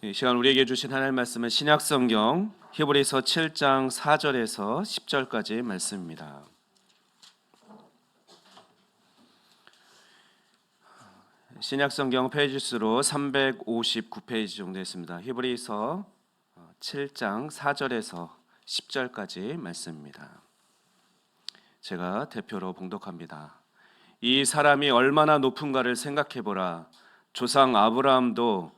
이 시간 우리에게 주신 하나님 말씀은 신약 성경 히브리서 7장 4절에서 10절까지 말씀입니다. 신약 성경 페이지 수로 359페이지 정도 있습니다. 히브리서 7장 4절에서 10절까지 말씀입니다. 제가 대표로 봉독합니다. 이 사람이 얼마나 높은가를 생각해 보라. 조상 아브라함도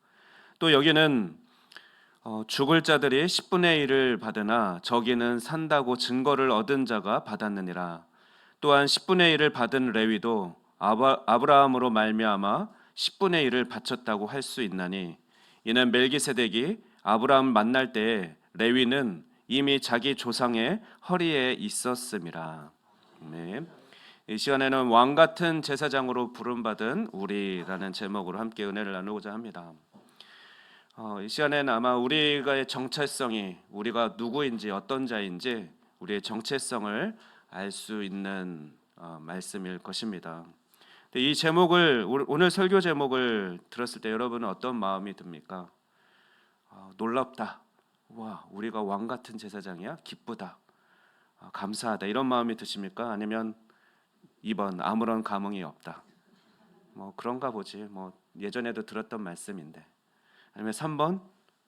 또 여기는 어, 죽을 자들이 10분의 1을 받으나 저기는 산다고 증거를 얻은 자가 받았느니라. 또한 10분의 1을 받은 레위도 아바, 아브라함으로 말미암아 10분의 1을 바쳤다고 할 수 있나니 이는 멜기세덱이 아브라함 만날 때에 레위는 이미 자기 조상의 허리에 있었음이라. 네. 이 시간에는 왕 같은 제사장으로 부름받은 우리라는 제목으로 함께 은혜를 나누고자 합니다. 어, 이 시간에는 아마 우리가의 정체성이 우리가 누구인지 어떤 자인지 우리의 정체성을 알 수 있는 어, 말씀일 것입니다. 이 제목을 오늘 설교 제목을 들었을 때 여러분은 어떤 마음이 듭니까? 어, 놀랍다. 와, 우리가 왕 같은 제사장이야. 기쁘다. 어, 감사하다. 이런 마음이 드십니까? 아니면 2번 아무런 감흥이 없다. 뭐 그런가 보지. 뭐 예전에도 들었던 말씀인데. 아니면 3번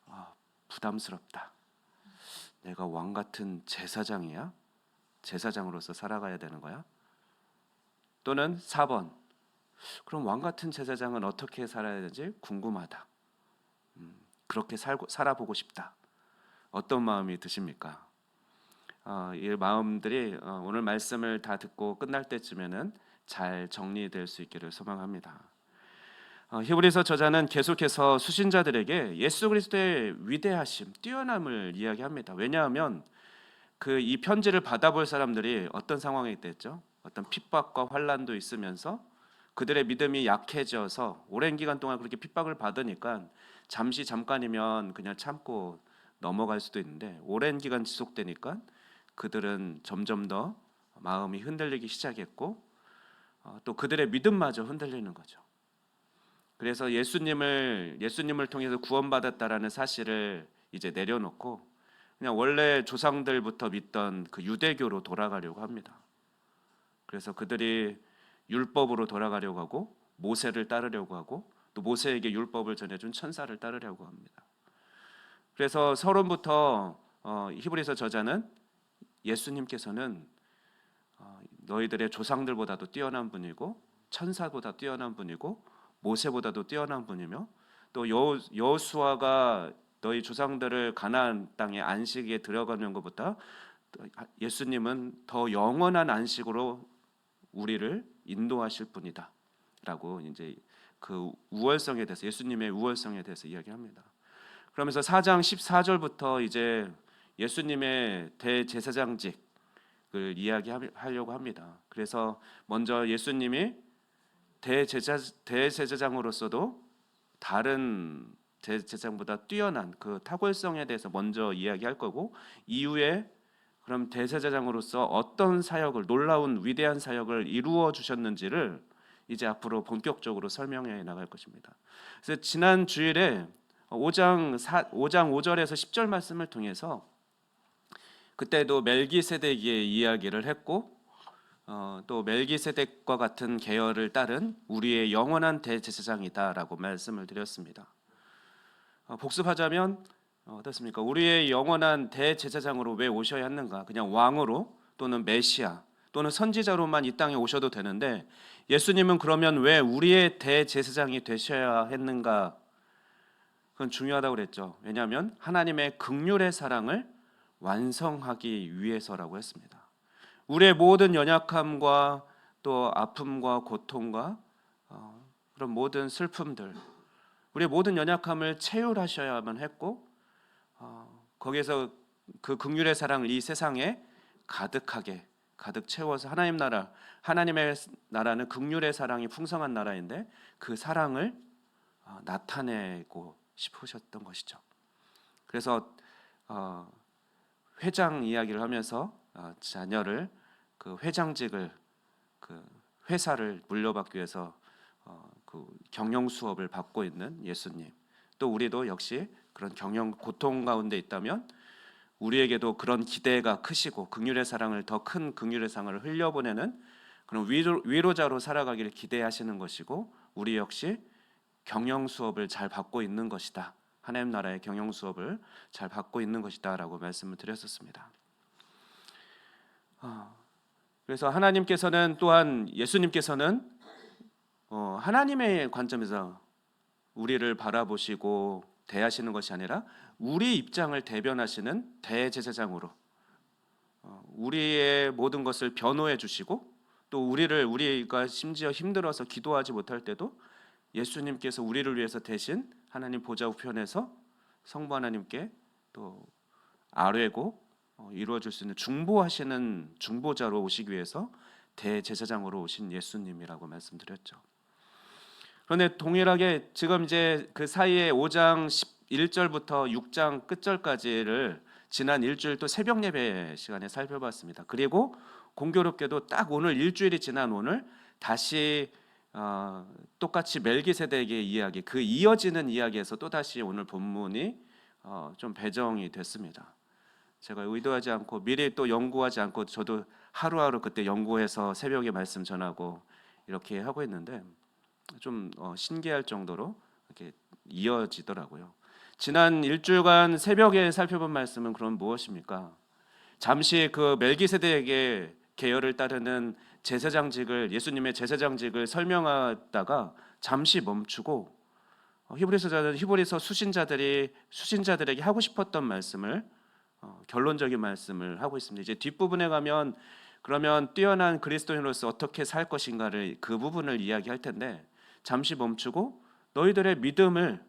아, 부담스럽다. 내가 왕 같은 제사장이야? 제사장으로서 살아가야 되는 거야? 또는 4번 그럼 왕 같은 제사장은 어떻게 살아야 되는지 궁금하다. 음, 그렇게 살고 살아보고 싶다. 어떤 마음이 드십니까? 어, 이 마음들이 어, 오늘 말씀을 다 듣고 끝날 때쯤에는 잘 정리될 수 있기를 소망합니다. 어, 히브리서 저자는 계속해서 수신자들에게 예수 그리스도의 위대하심, 뛰어남을 이야기합니다. 왜냐하면 그 이 편지를 받아볼 사람들이 어떤 상황에 있댔죠? 어떤 핍박과 환란도 있으면서 그들의 믿음이 약해져서 오랜 기간 동안 그렇게 핍박을 받으니까 잠시 잠깐이면 그냥 참고 넘어갈 수도 있는데 오랜 기간 지속되니까 그들은 점점 더 마음이 흔들리기 시작했고 어, 또 그들의 믿음마저 흔들리는 거죠. 그래서 예수님을 예수님을 통해서 구원받았다라는 사실을 이제 내려놓고 그냥 원래 조상들부터 믿던 그 유대교로 돌아가려고 합니다. 그래서 그들이 율법으로 돌아가려고 하고 모세를 따르려고 하고 또 모세에게 율법을 전해준 천사를 따르려고 합니다. 그래서 서론부터 어, 히브리서 저자는 예수님께서는 어, 너희들의 조상들보다도 뛰어난 분이고 천사보다 뛰어난 분이고 모세보다도 뛰어난 분이며 또 여, 여수아가 너희 조상들을 가나안 땅에 안식에 들어가는 것보다 예수님은 더 영원한 안식으로 우리를 인도하실 분이다라고 이제 그 우월성에 대해서 예수님의 우월성에 대해서 이야기합니다. 그러면서 4장 14절부터 이제 예수님의 대제사장직을 이야기하려고 합니다. 그래서 먼저 예수님이 대제사 대제사장으로서도 다른 제사장보다 뛰어난 그 탁월성에 대해서 먼저 이야기할 거고 이후에 그럼 대제사장으로서 어떤 사역을 놀라운 위대한 사역을 이루어 주셨는지를 이제 앞으로 본격적으로 설명해 나갈 것입니다. 그래서 지난 주일에 5장 4, 5장 5절에서 10절 말씀을 통해서 그때도 멜기세덱의 이야기를 했고 어, 또 멜기세덱과 같은 계열을 따른 우리의 영원한 대제사장이다라고 말씀을 드렸습니다. 어, 복습하자면 어, 어떻습니까? 우리의 영원한 대제사장으로 왜 오셔야 하는가? 그냥 왕으로 또는 메시아 또는 선지자로만 이 땅에 오셔도 되는데 예수님은 그러면 왜 우리의 대제사장이 되셔야 했는가? 그건 중요하다고 그랬죠. 왜냐하면 하나님의 극률의 사랑을 완성하기 위해서라고 했습니다. 우리의 모든 연약함과 또 아픔과 고통과 어, 그런 모든 슬픔들 우리의 모든 연약함을 채울하셔야만 했고 어, 거기에서 그 극률의 사랑을 이 세상에 가득하게 가득 채워서 하나님 나라 하나님의 나라는 극률의 사랑이 풍성한 나라인데 그 사랑을 어, 나타내고 싶으셨던 것이죠. 그래서 어, 회장 이야기를 하면서 어, 자녀를 그 회장직을 그 회사를 물려받기 위해서 어, 그 경영 수업을 받고 있는 예수님. 또 우리도 역시 그런 경영 고통 가운데 있다면 우리에게도 그런 기대가 크시고 극률의 사랑을 더 큰 극률의 사랑을 흘려보내는 그런 위로, 위로 자로 살아가기를 기대하시는 것이고 우리 역시 경영 수업을 잘 받고 있는 것이다. 하나님 나라의 경영 수업을 잘 받고 있는 것이다라고 말씀을 드렸었습니다. 어, 그래서 하나님께서는 또한 예수님께서는 어, 하나님의 관점에서 우리를 바라보시고 대하시는 것이 아니라 우리 입장을 대변하시는 대제사장으로 어, 우리의 모든 것을 변호해 주시고 또 우리를 우리가 심지어 힘들어서 기도하지 못할 때도 예수님께서 우리를 위해서 대신 하나님 보좌 우편에서 성부 하나님께 또 아뢰고 어, 이루어 줄수 있는 중보하시는 중보자로 오시기 위해서 대제사장으로 오신 예수님이라고 말씀드렸죠. 그런데 동일하게 지금 이제 그 사이에 5장 11절부터 6장 끝절까지를 지난 일주일 또 새벽 예배 시간에 살펴봤습니다. 그리고 공교롭게도 딱 오늘 일주일이 지난 오늘 다시 어, 똑같이 멜기세덱의 이야기 그 이어지는 이야기에서 또 다시 오늘 본문이 어, 좀 배정이 됐습니다. 제가 의도하지 않고 미리 또 연구하지 않고 저도 하루하루 그때 연구해서 새벽에 말씀 전하고 이렇게 하고 있는데 좀 어, 신기할 정도로 이렇게 이어지더라고요. 지난 일주일간 새벽에 살펴본 말씀은 그럼 무엇입니까? 잠시 그 멜기세덱의 계열을 따르는 제사장직을 예수님의 제사장직을 설명하다가 잠시 멈추고 어, 히브리서자는 히브리서 수신자들이 수신자들에게 하고 싶었던 말씀을 어, 결론적인 말씀을 하고 있습니다. 이제 뒷부분에 가면 그러면 뛰어난 그리스도인으로서 어떻게 살 것인가를 그 부분을 이야기할 텐데 잠시 멈추고 너희들의 믿음을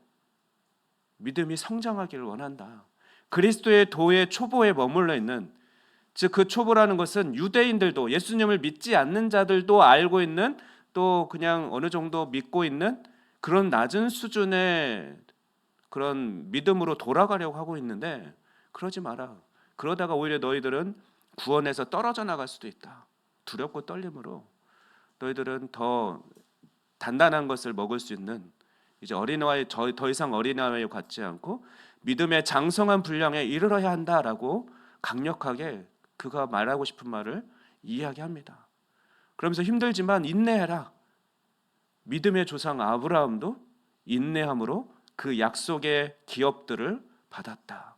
믿음이 성장하기를 원한다. 그리스도의 도의 초보에 머물러 있는 즉 그 초보라는 것은 유대인들도 예수님을 믿지 않는 자들도 알고 있는 또 그냥 어느 정도 믿고 있는 그런 낮은 수준의 그런 믿음으로 돌아가려고 하고 있는데 그러지 마라. 그러다가 오히려 너희들은 구원에서 떨어져 나갈 수도 있다. 두렵고 떨림으로 너희들은 더 단단한 것을 먹을 수 있는 이제 어린아이 더 이상 어린아이와 같지 않고 믿음의 장성한 분량에 이르러야 한다라고 강력하게 그가 말하고 싶은 말을 이야기합니다. 그러면서 힘들지만 인내해라. 믿음의 조상 아브라함도 인내함으로 그 약속의 기업들을 받았다.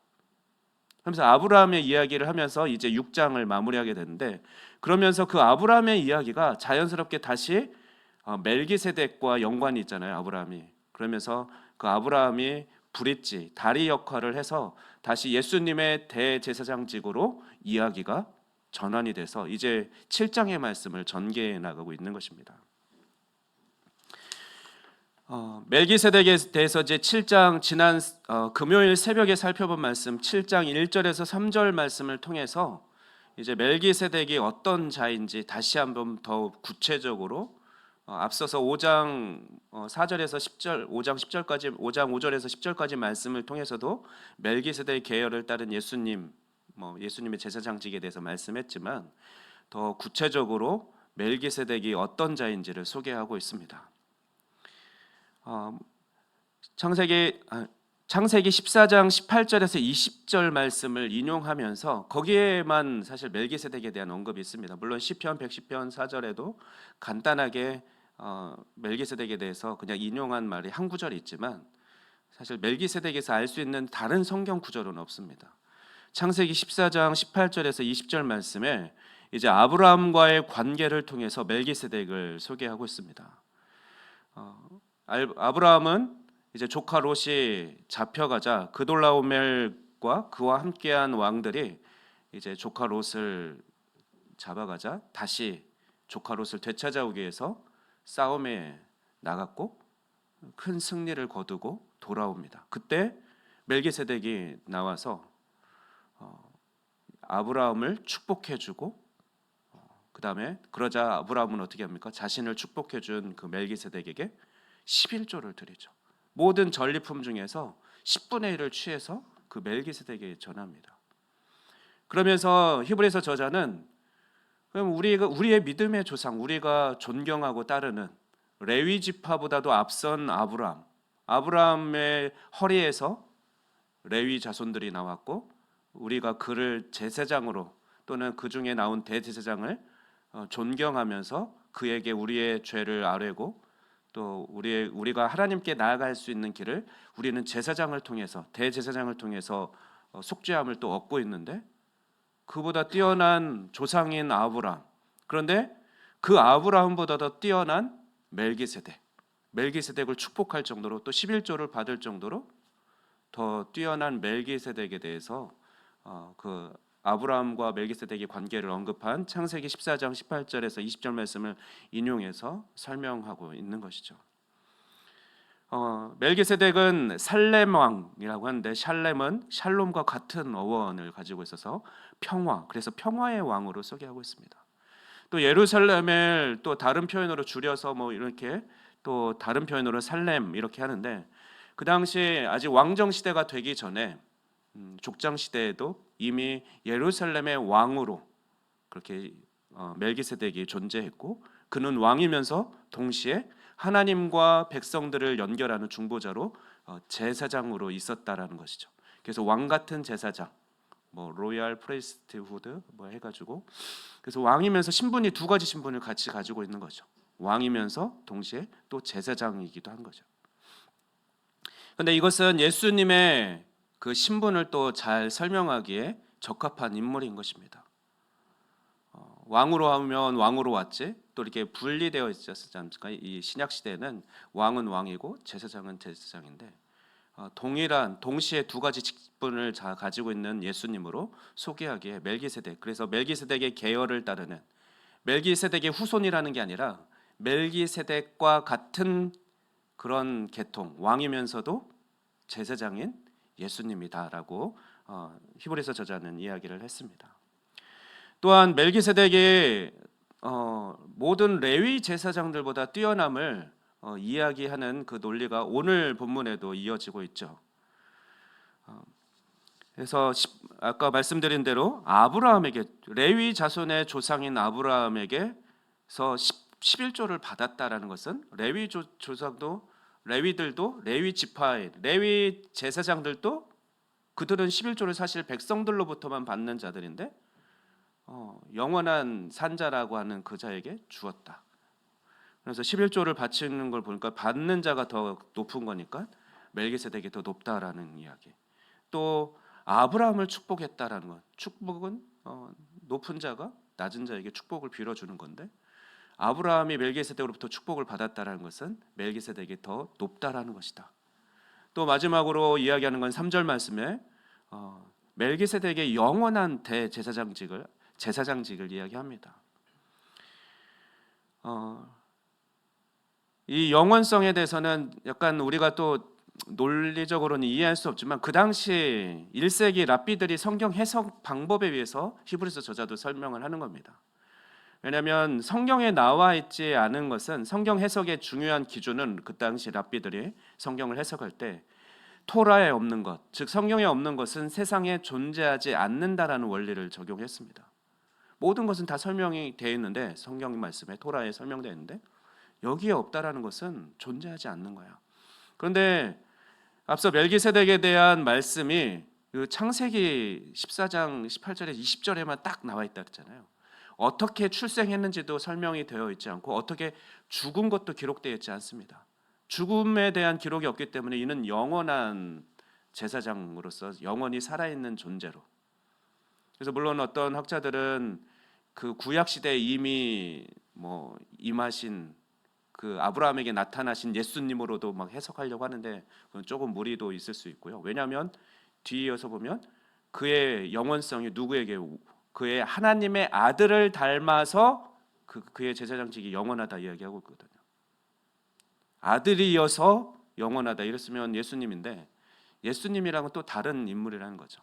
그러면서 아브라함의 이야기를 하면서 이제 6장을 마무리하게 되는데 그러면서 그 아브라함의 이야기가 자연스럽게 다시 어, 멜기세덱과 연관이 있잖아요. 아브라함이 그러면서 그 아브라함이 브릿지 다리 역할을 해서 다시 예수님의 대제사장직으로 이야기가 전환이 돼서 이제 7장의 말씀을 전개해 나가고 있는 것입니다. 어, 멜기세덱에 대해서 이제 7장 지난 어, 금요일 새벽에 살펴본 말씀 7장 1절에서 3절 말씀을 통해서 이제 멜기세덱이 어떤 자인지 다시 한번 더 구체적으로 어, 앞서서 5장 어, 4절에서 10절, 5장 10절까지 5장 5절에서 10절까지 말씀을 통해서도 멜기세덱 계열을 따른 예수님, 뭐 예수님의 제사장직에 대해서 말씀했지만 더 구체적으로 멜기세덱이 어떤 자인지를 소개하고 있습니다. 어, 창세기 아, 창세기 14장 18절에서 20절 말씀을 인용하면서 거기에만 사실 멜기세덱에 대한 언급이 있습니다. 물론 시편 110편 4절에도 간단하게 어, 멜기세덱에 대해서 그냥 인용한 말이 한 구절이 있지만 사실 멜기세덱에서 알 수 있는 다른 성경 구절은 없습니다. 창세기 14장 18절에서 20절 말씀에 이제 아브라함과의 관계를 통해서 멜기세덱을 소개하고 있습니다. 어, 아브라함은 이제 조카 롯이 잡혀가자 그돌라오멜과 그와 함께한 왕들이 이제 조카 롯을 잡아가자 다시 조카 롯을 되찾아오기 위해서 싸움에 나갔고 큰 승리를 거두고 돌아옵니다. 그때 멜기세덱이 나와서 어, 아브라함을 축복해주고 그 다음에 그러자 아브라함은 어떻게 합니까? 자신을 축복해준 그 멜기세덱에게 11조를 드리죠. 모든 전리품 중에서 10분의 1을 취해서 그 멜기세덱에게 전합니다. 그러면서 히브리서 저자는 그럼 우리가 우리의 믿음의 조상, 우리가 존경하고 따르는 레위 지파보다도 앞선 아브라함, 아브라함의 허리에서 레위 자손들이 나왔고 우리가 그를 제사장으로 또는 그 중에 나온 대제사장을 어, 존경하면서 그에게 우리의 죄를 아뢰고 또 우리의 우리가 하나님께 나아갈 수 있는 길을 우리는 제사장을 통해서 대제사장을 통해서 어, 속죄함을 또 얻고 있는데 그보다 뛰어난 조상인 아브람 그런데 그 아브라함보다 더 뛰어난 멜기세덱. 멜기세덱을 축복할 정도로 또 11조를 받을 정도로 더 뛰어난 멜기세덱에 대해서 어, 그 아브라함과 멜기세덱의 관계를 언급한 창세기 14장 18절에서 20절 말씀을 인용해서 설명하고 있는 것이죠. 어, 멜기세덱은 살렘 왕이라고 하는데 샬렘은 샬롬과 같은 어원을 가지고 있어서 평화, 그래서 평화의 왕으로 소개하고 있습니다. 또 예루살렘을 또 다른 표현으로 줄여서 뭐 이렇게 또 다른 표현으로 살렘 이렇게 하는데 그 당시 아직 왕정 시대가 되기 전에 음, 족장 시대에도 이미 예루살렘의 왕으로 그렇게 어, 멜기세덱이 존재했고 그는 왕이면서 동시에 하나님과 백성들을 연결하는 중보자로 어, 제사장으로 있었다라는 것이죠. 그래서 왕 같은 제사장, 뭐 로얄 프레스트후드 뭐 해가지고 그래서 왕이면서 신분이 두 가지 신분을 같이 가지고 있는 거죠. 왕이면서 동시에 또 제사장이기도 한 거죠. 근데 이것은 예수님의 그 신분을 또 잘 설명하기에 적합한 인물인 것입니다. 어, 왕으로 하면 왕으로 왔지 또 이렇게 분리되어 있지 않습니까? 이 신약 시대는 왕은 왕이고 제사장은 제사장인데 어, 동일한 동시에 두 가지 직분을 자 가지고 있는 예수님으로 소개하기에 멜기세덱 그래서 멜기세덱의 계열을 따르는 멜기세덱의 후손이라는 게 아니라 멜기세덱과 같은 그런 계통 왕이면서도 제사장인 예수님이다라고 어, 히브리서 저자는 이야기를 했습니다. 또한 멜기세덱이 어, 모든 레위 제사장들보다 뛰어남을 어, 이야기하는 그 논리가 오늘 본문에도 이어지고 있죠. 어, 그래서 십- 아까 말씀드린 대로 아브라함에게 레위 자손의 조상인 아브라함에게서 11조를 받았다라는 것은 레위 조, 조상도 레위들도 레위 지파의 레위 제사장들도 그들은 11조를 사실 백성들로부터만 받는 자들인데 어, 영원한 산자라고 하는 그 자에게 주었다. 그래서 11조를 바치는 걸 보니까 받는 자가 더 높은 거니까 멜기세덱이 더 높다라는 이야기. 또 아브라함을 축복했다라는 것. 축복은 어, 높은 자가 낮은 자에게 축복을 빌어주는 건데 아브라함이 멜기세덱으로부터 축복을 받았다라는 것은 멜기세덱이 더 높다라는 것이다. 또 마지막으로 이야기하는 건 3절 말씀에 어, 멜기세덱의 영원한 대제사장직을 제사장직을 이야기합니다. 어, 이 영원성에 대해서는 약간 우리가 또 논리적으로는 이해할 수 없지만 그 당시 1세기 랍비들이 성경 해석 방법에 의해서 히브리서 저자도 설명을 하는 겁니다. 왜냐하면 성경에 나와 있지 않은 것은 성경 해석의 중요한 기준은 그 당시 랍비들이 성경을 해석할 때 토라에 없는 것, 즉 성경에 없는 것은 세상에 존재하지 않는다라는 원리를 적용했습니다. 모든 것은 다 설명이 되어 있는데 성경 말씀에 토라에 설명되어 있는데 여기에 없다라는 것은 존재하지 않는 거야. 그런데 앞서 멜기세덱에 대한 말씀이 그 창세기 14장 18절에 20절에만 딱 나와 있다 그랬잖아요. 어떻게 출생했는지도 설명이 되어 있지 않고 어떻게 죽은 것도 기록되어 있지 않습니다. 죽음에 대한 기록이 없기 때문에 이는 영원한 제사장으로서 영원히 살아있는 존재로. 그래서 물론 어떤 학자들은 그 구약 시대에 이미 뭐 임하신 그 아브라함에게 나타나신 예수님으로도 막 해석하려고 하는데 그건 조금 무리도 있을 수 있고요. 왜냐하면 뒤이어서 보면 그의 영원성이 누구에게 그의 하나님의 아들을 닮아서 그 그의 제사장직이 영원하다 이야기하고 있거든요. 아들이어서 영원하다 이랬으면 예수님인데 예수님이랑은 또 다른 인물이라는 거죠.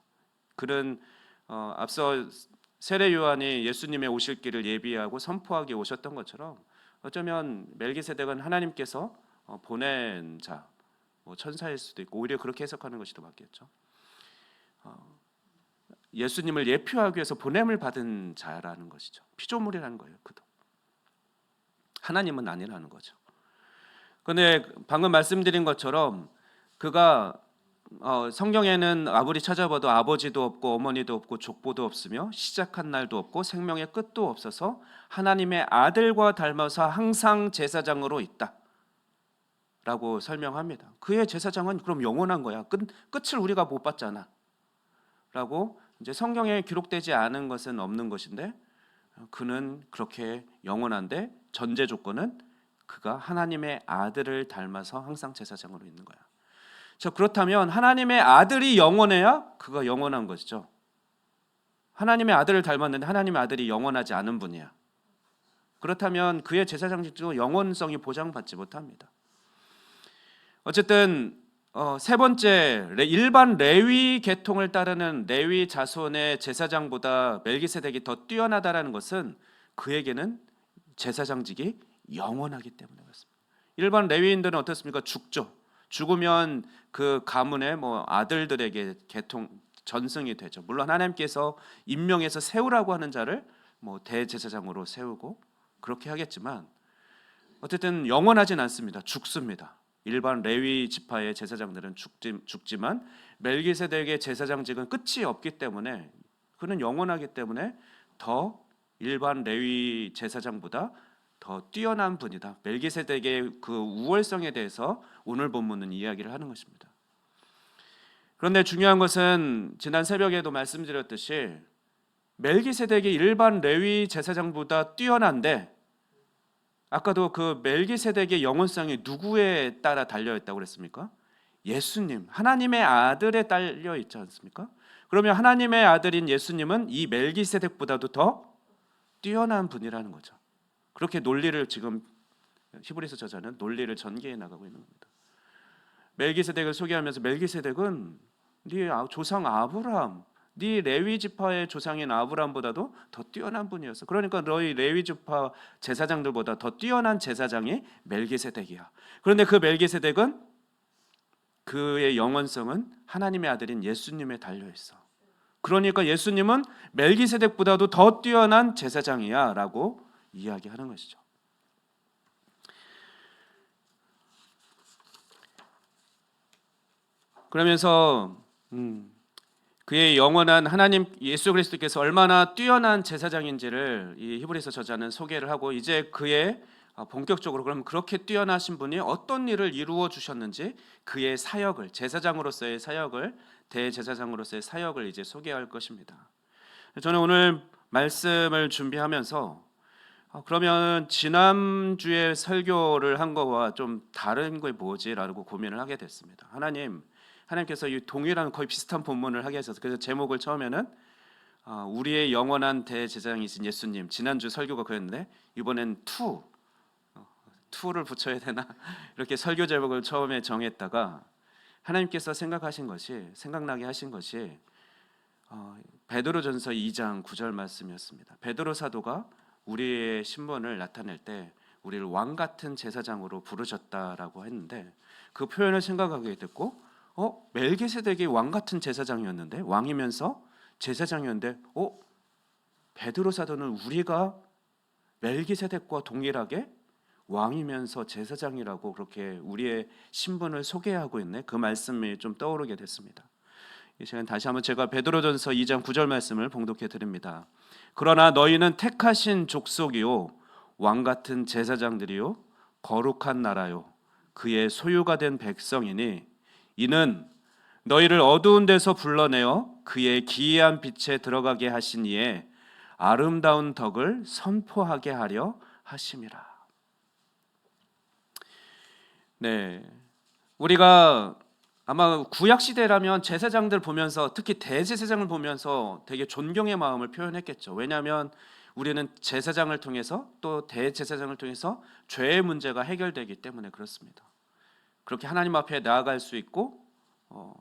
그는 어, 앞서 세례 요한이 예수님의 오실 길을 예비하고 선포하기 오셨던 것처럼 어쩌면 멜기세덱은 하나님께서 어, 보낸 자, 뭐 천사일 수도 있고 오히려 그렇게 해석하는 것이 더 맞겠죠. 어, 예수님을 예표하기 위해서 보냄을 받은 자라는 것이죠. 피조물이라는 거예요. 그도 하나님은 아니라는 거죠. 근데 방금 말씀드린 것처럼 그가 어, 성경에는 아무리 찾아봐도 아버지도 없고 어머니도 없고 족보도 없으며 시작한 날도 없고 생명의 끝도 없어서 하나님의 아들과 닮아서 항상 제사장으로 있다. 라고 설명합니다. 그의 제사장은 그럼 영원한 거야. 끝, 끝을 우리가 못 봤잖아. 라고 이제 성경에 기록되지 않은 것은 없는 것인데 그는 그렇게 영원한데 전제 조건은 그가 하나님의 아들을 닮아서 항상 제사장으로 있는 거야. 자 그렇다면 하나님의 아들이 영원해야 그가 영원한 것이죠. 하나님의 아들을 닮았는데 하나님의 아들이 영원하지 않은 분이야. 그렇다면 그의 제사장직도 영원성이 보장받지 못합니다. 어쨌든 어, 세 번째 레- 일반 레위 계통을 따르는 레위 자손의 제사장보다 멜기세덱이 더 뛰어나다라는 것은 그에게는 제사장직이 영원하기 때문에 그렇습니다. 일반 레위인들은 어떻습니까? 죽죠. 죽으면 그 가문의 뭐 아들들에게 계통 전승이 되죠. 물론 하나님께서 임명해서 세우라고 하는 자를 뭐 대제사장으로 세우고 그렇게 하겠지만 어쨌든 영원하진 않습니다. 죽습니다. 일반 레위 지파의 제사장들은 죽지, 죽지 만 멜기세덱의 제사장직은 끝이 없기 때문에 그는 영원하기 때문에 더 일반 레위 제사장보다 더 뛰어난 분이다. 멜기세덱의 그 우월성에 대해서 오늘 본문은 이야기를 하는 것입니다. 그런데 중요한 것은 지난 새벽에도 말씀드렸듯이 멜기세덱이 일반 레위 제사장보다 뛰어난데 아까도 그 멜기세덱의 영원성이 누구에 따라 달려 있다고 그랬습니까? 예수님, 하나님의 아들에 달려 있지 않습니까? 그러면 하나님의 아들인 예수님은 이 멜기세덱보다도 더 뛰어난 분이라는 거죠. 그렇게 논리를 지금 히브리서 저자는 논리를 전개해 나가고 있는 겁니다. 멜기세덱을 소개하면서 멜기세덱은 네 아- 조상 아브라함, 네 레위 지파의 조상인 아브라함보다도 더 뛰어난 분이었어. 그러니까 너희 레위 지파 제사장들보다 더 뛰어난 제사장이 멜기세덱이야. 그런데 그 멜기세덱은 그의 영원성은 하나님의 아들인 예수님에 달려 있어. 그러니까 예수님은 멜기세덱보다도 더 뛰어난 제사장이야라고 이야기하는 것이죠. 그러면서 음, 그의 영원한 하나님 예수 그리스도께서 얼마나 뛰어난 제사장인지를 이 히브리서 저자는 소개를 하고 이제 그의 아, 본격적으로 그럼 그렇게 뛰어나신 분이 어떤 일을 이루어 주셨는지 그의 사역을 제사장으로서의 사역을 대제사장으로서의 사역을 이제 소개할 것입니다. 저는 오늘 말씀을 준비하면서 아, 그러면 지난 주에 설교를 한 거와 좀 다른 게 뭐지라고 고민을 하게 됐습니다. 하나님, 하나님께서 이 동일한 거의 비슷한 본문을 하게 하셔서 그래서 제목을 처음에는 아, 우리의 영원한 대제사장이신 예수님. 지난주 설교가 그랬는데 이번엔 투. 어, 투를 붙여야 되나? 이렇게 설교 제목을 처음에 정했다가 하나님께서 생각하신 것이 생각나게 하신 것이 어, 베드로전서 2장 9절 말씀이었습니다. 베드로 사도가 우리의 신분을 나타낼 때 우리를 왕 같은 제사장으로 부르셨다라고 했는데 그 표현을 생각하게 됐고 어? 멜기세덱이 왕 같은 제사장이었는데? 왕이면서 제사장이었는데? 어? 베드로 사도는 우리가 멜기세덱과 동일하게 왕이면서 제사장이라고 그렇게 우리의 신분을 소개하고 있네. 그 말씀이 좀 떠오르게 됐습니다. 이 시간 다시 한번 제가 베드로전서 2장 9절 말씀을 봉독해 드립니다. 그러나 너희는 택하신 족속이요 왕 같은 제사장들이요 거룩한 나라요 그의 소유가 된 백성이니 이는 너희를 어두운 데서 불러내어 그의 기이한 빛에 들어가게 하신 이에 아름다운 덕을 선포하게 하려 하심이라. 네. 우리가 아마 구약 시대라면 제사장들 보면서 특히 대제사장을 보면서 되게 존경의 마음을 표현했겠죠. 왜냐하면 우리는 제사장을 통해서 또 대제사장을 통해서 죄의 문제가 해결되기 때문에 그렇습니다. 그렇게 하나님 앞에 나아갈 수 있고 어,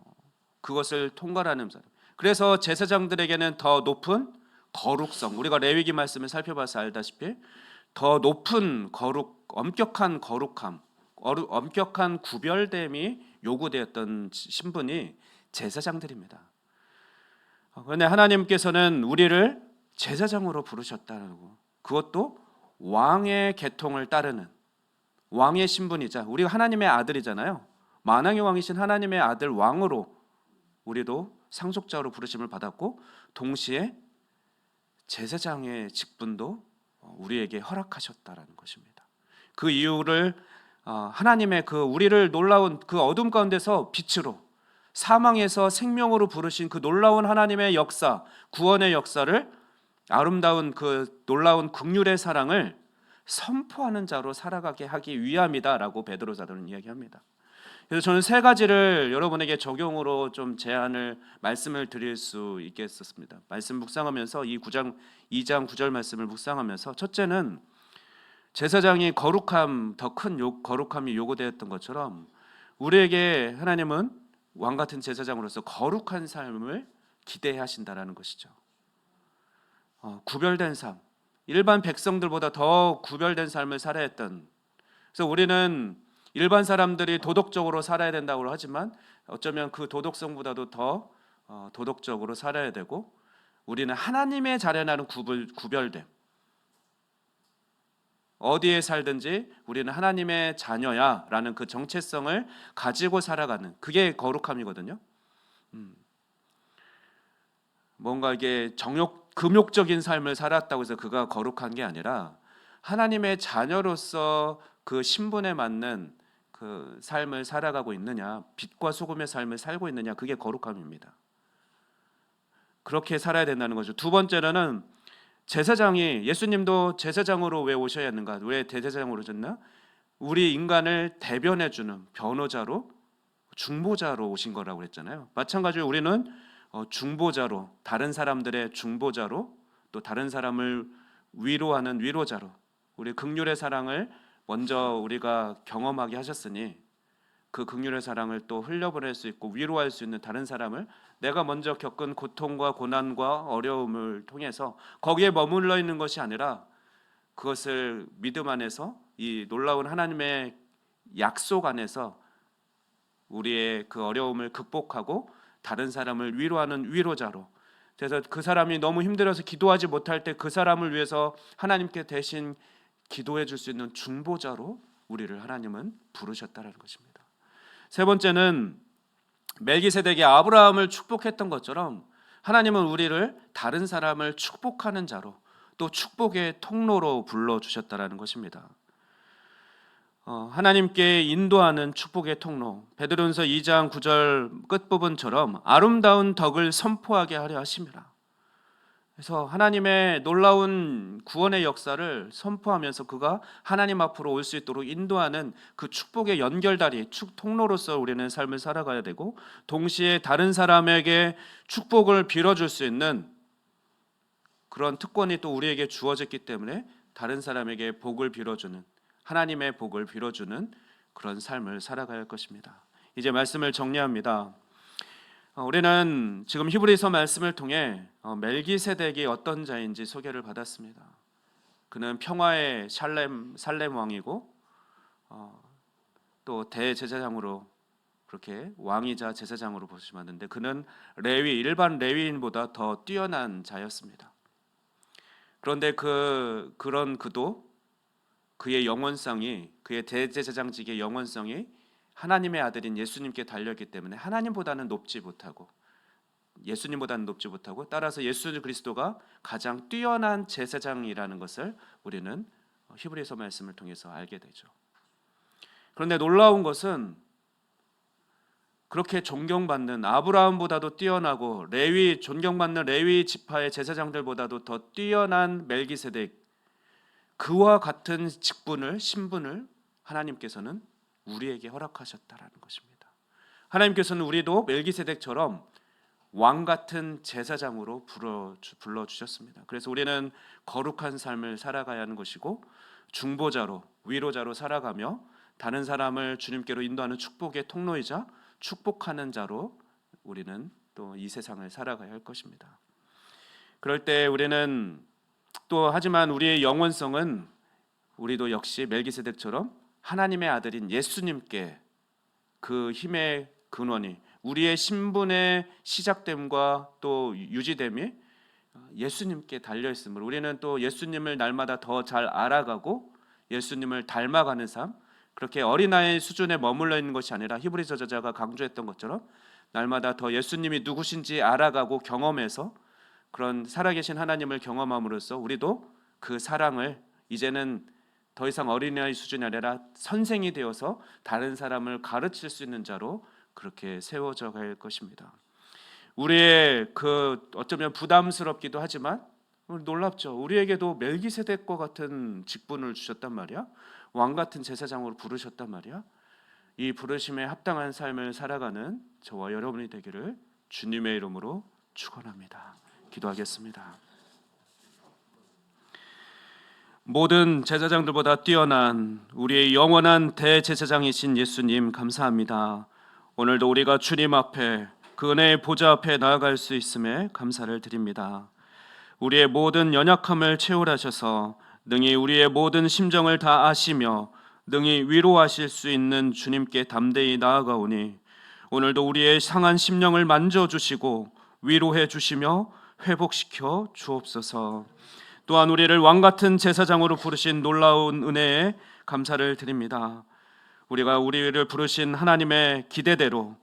그것을 통과하는 사람. 그래서 제사장들에게는 더 높은 거룩성. 우리가 레위기 말씀을 살펴봐서 알다시피 더 높은 거룩, 엄격한 거룩함, 엄격한 구별됨이 요구되었던 신분이 제사장들입니다. 어, 그런데 하나님께서는 우리를 제사장으로 부르셨다는 거. 그것도 왕의 계통을 따르는 왕의 신분이자 우리가 하나님의 아들이잖아요. 만왕의 왕이신 하나님의 아들 왕으로 우리도 상속자로 부르심을 받았고 동시에 제사장의 직분도 우리에게 허락하셨다라는 것입니다. 그 이유를 어, 하나님의 그 우리를 놀라운 그 어둠 가운데서 빛으로 사망에서 생명으로 부르신 그 놀라운 하나님의 역사, 구원의 역사를 아름다운 그 놀라운 극률의 사랑을 선포하는 자로 살아가게 하기 위함이다라고 베드로 사도는 이야기합니다. 그래서 저는 세 가지를 여러분에게 적용으로 좀 제안을 말씀을 드릴 수 있겠었습니다. 말씀 묵상하면서 이 9장 2장 9절 말씀을 묵상하면서 첫째는 제사장이 거룩함 더 큰 거룩함이 요구되었던 것처럼 우리에게 하나님은 왕 같은 제사장으로서 거룩한 삶을 기대하신다라는 것이죠. 어, 구별된 삶, 일반 백성들보다 더 구별된 삶을 살아야 했던. 그래서 우리는 일반 사람들이 도덕적으로 살아야 된다고 하지만 어쩌면 그 도덕성보다도 더 어, 도덕적으로 살아야 되고 우리는 하나님의 자연하는 구별, 구별됨. 어디에 살든지 우리는 하나님의 자녀야라는 그 정체성을 가지고 살아가는 그게 거룩함이거든요. 음. 뭔가 이게 정욕 금욕적인 삶을 살았다고 해서 그가 거룩한 게 아니라 하나님의 자녀로서 그 신분에 맞는 그 삶을 살아가고 있느냐, 빛과 소금의 삶을 살고 있느냐, 그게 거룩함입니다. 그렇게 살아야 된다는 거죠. 두 번째로는 제사장이 예수님도 제사장으로 왜 오셔야 했는가? 왜 대제사장으로 오셨나? 우리 인간을 대변해 주는 변호자로 중보자로 오신 거라고 그랬잖아요. 마찬가지로 우리는 어, 중보자로 다른 사람들의 중보자로 또 다른 사람을 위로하는 위로자로 우리 극률의 사랑을 먼저 우리가 경험하게 하셨으니 그 극률의 사랑을 또 흘려보낼 수 있고 위로할 수 있는 다른 사람을 내가 먼저 겪은 고통과 고난과 어려움을 통해서 거기에 머물러 있는 것이 아니라 그것을 믿음 안에서 이 놀라운 하나님의 약속 안에서 우리의 그 어려움을 극복하고 다른 사람을 위로하는 위로자로 그래서 그 사람이 너무 힘들어서 기도하지 못할 때 그 사람을 위해서 하나님께 대신 기도해 줄 수 있는 중보자로 우리를 하나님은 부르셨다라는 것입니다. 세 번째는 멜기세덱이 아브라함을 축복했던 것처럼 하나님은 우리를 다른 사람을 축복하는 자로 또 축복의 통로로 불러 주셨다라는 것입니다. 어, 하나님께 인도하는 축복의 통로 베드로전서 2장 9절 끝부분처럼 아름다운 덕을 선포하게 하려 하심이라. 그래서 하나님의 놀라운 구원의 역사를 선포하면서 그가 하나님 앞으로 올 수 있도록 인도하는 그 축복의 연결다리, 축 통로로서 우리는 삶을 살아가야 되고 동시에 다른 사람에게 축복을 빌어줄 수 있는 그런 특권이 또 우리에게 주어졌기 때문에 다른 사람에게 복을 빌어주는 하나님의 복을 빌어주는 그런 삶을 살아가야 할 것입니다. 이제 말씀을 정리합니다. 어, 우리는 지금 히브리서 말씀을 통해 어, 멜기세덱이 어떤 자인지 소개를 받았습니다. 그는 평화의 살렘 살렘 왕이고 어, 또 대제사장으로 그렇게 왕이자 제사장으로 보시면 그는 레위 일반 레위인보다 더 뛰어난 자였습니다. 그런데 그 그런 그도 그의 영원성이 그의 대제사장직의 영원성이 하나님의 아들인 예수님께 달렸기 때문에 하나님보다는 높지 못하고 예수님보다는 높지 못하고 따라서 예수 그리스도가 가장 뛰어난 제사장이라는 것을 우리는 히브리서 말씀을 통해서 알게 되죠. 그런데 놀라운 것은 그렇게 존경받는 아브라함보다도 뛰어나고 레위 존경받는 레위 지파의 제사장들보다도 더 뛰어난 멜기세덱 그와 같은 직분을 신분을 하나님께서는 우리에게 허락하셨다라는 것입니다. 하나님께서는 우리도 멜기세덱처럼 왕 같은 제사장으로 불러 주셨습니다. 그래서 우리는 거룩한 삶을 살아가야 하는 것이고 중보자로 위로자로 살아가며 다른 사람을 주님께로 인도하는 축복의 통로이자 축복하는 자로 우리는 또 이 세상을 살아가야 할 것입니다. 그럴 때 우리는 또 하지만 우리의 영원성은 우리도 역시 멜기세덱처럼 하나님의 아들인 예수님께 그 힘의 근원이 우리의 신분의 시작됨과 또 유지됨이 예수님께 달려 있음을 우리는 또 예수님을 날마다 더 잘 알아가고 예수님을 닮아가는 삶 그렇게 어린아이 수준에 머물러 있는 것이 아니라 히브리서 저자가 강조했던 것처럼 날마다 더 예수님이 누구신지 알아가고 경험해서 그런 살아계신 하나님을 경험함으로써 우리도 그 사랑을 이제는 더 이상 어린아이 수준이 아니라 선생이 되어서 다른 사람을 가르칠 수 있는 자로 그렇게 세워져 갈 것입니다. 우리의 그 어쩌면 부담스럽기도 하지만 놀랍죠. 우리에게도 멜기세덱과 같은 직분을 주셨단 말이야. 왕 같은 제사장으로 부르셨단 말이야. 이 부르심에 합당한 삶을 살아가는 저와 여러분이 되기를 주님의 이름으로 축원합니다. 기도하겠습니다. 모든 제사장들보다 뛰어난 우리의 영원한 대제사장이신 예수님 감사합니다. 오늘도 우리가 주님 앞에 그 은혜의 보좌 앞에 나아갈 수 있음에 감사를 드립니다. 우리의 모든 연약함을 채울하셔서 능히 우리의 모든 심정을 다 아시며 능히 위로하실 수 있는 주님께 담대히 나아가오니 오늘도 우리의 상한 심령을 만져 주시고 위로해 주시며 회복시켜 주옵소서. 또한 우리를 왕 같은 제사장으로 부르신 놀라운 은혜에 감사를 드립니다. 우리가 우리를 부르신 하나님의 기대대로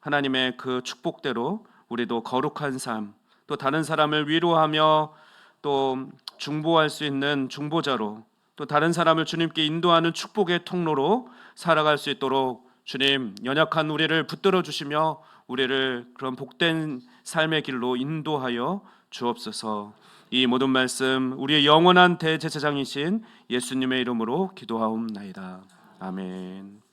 하나님의 그 축복대로 우리도 거룩한 삶, 또 다른 사람을 위로하며 또 중보할 수 있는 중보자로 또 다른 사람을 주님께 인도하는 축복의 통로로 살아갈 수 있도록 주님 연약한 우리를 붙들어 주시며 우리를 그런 복된 삶의 길로 인도하여 주옵소서. 이 모든 말씀 우리의 영원한 대제사장이신 예수님의 이름으로 기도하옵나이다. 아멘.